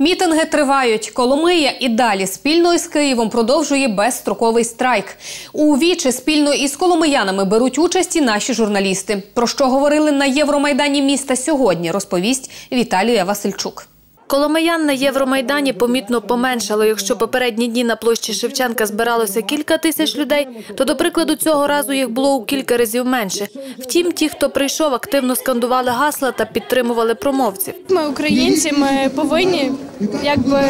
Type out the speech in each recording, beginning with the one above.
Мітинги тривають. Коломия і далі спільно із Києвом продовжує безстроковий страйк. У вічі спільно із коломиянами беруть участь і наші журналісти. Про що говорили на Євромайдані міста сьогодні, розповість Віталія Васильчук. Коломиян на Євромайдані помітно поменшало. Якщо попередні дні на площі Шевченка збиралося кілька тисяч людей, то, до прикладу, цього разу їх було у кілька разів менше. Втім, ті, хто прийшов, активно скандували гасла та підтримували промовців. Ми українці, ми повинні якби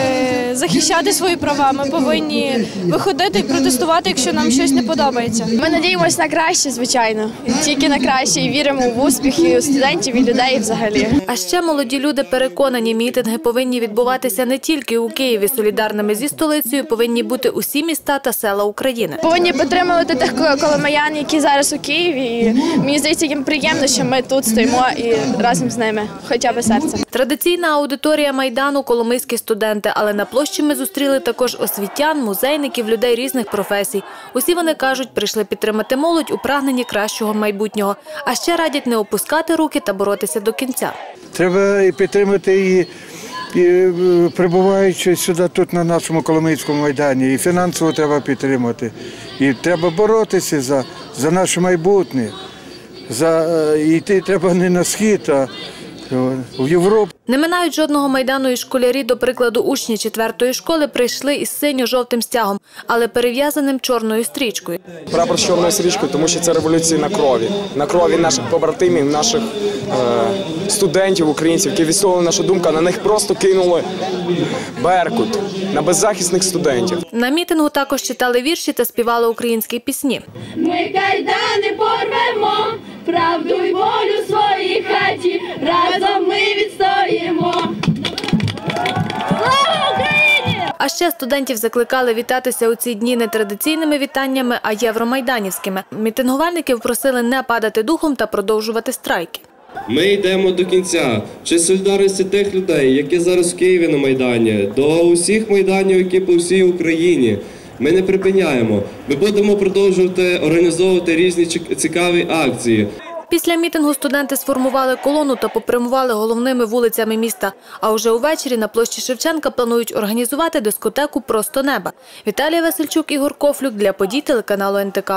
захищати свої права. Ми повинні виходити і протестувати, якщо нам щось не подобається. Ми надіємося на краще, звичайно, тільки на краще і віримо в успіх і у студентів і людей взагалі. А ще молоді люди переконані, мітинги повинні відбуватися не тільки у Києві. Солідарними зі столицею повинні бути усі міста та села України. Повинні підтримувати тих коломиян, які зараз у Києві. І мені здається, їм приємно, що ми тут стоїмо і разом з ними, хоча б серцем. Традиційна аудиторія майдану коломийські студенти, але на площі ми зустріли також освітян, музейників, людей різних професій. Усі вони кажуть, прийшли підтримати молодь у прагненні кращого майбутнього. А ще радять не опускати руки та боротися до кінця. Треба і підтримати і, і е, прибуваючи сюди тут на нашому Коломийському майдані, і фінансово треба підтримати. І треба боротися за, за наше майбутнє. За, е, йти треба не на схід, а е, в Європу. Не минають жодного майдану і школярі, до прикладу, учні четвертої школи прийшли із синьо-жовтим стягом, але перев'язаним чорною стрічкою. Прапор з чорною стрічкою, тому що це революція на крові, на крові наших побратимів, наших е, студентів, українців, які відстоювали нашу думку. На них просто кинули беркут на беззахисних студентів. На мітингу також читали вірші та співали українські пісні. Ми кайдани порвемо, правду й волю в своїй хаті, разом ми відстоїмо. А ще студентів закликали вітатися у ці дні не традиційними вітаннями, а євромайданівськими. Мітингувальників просили не падати духом та продовжувати страйки. Ми йдемо до кінця. Чи солідарності тих людей, які зараз в Києві на Майдані, до усіх майданів, які по всій Україні. Ми не припиняємо. Ми будемо продовжувати організовувати різні цікаві акції. Після мітингу студенти сформували колону та попрямували головними вулицями міста. А уже увечері на площі Шевченка планують організувати дискотеку Просто неба. Віталія Васильчук, Ігор Кофлюк для подій телеканалу НТК.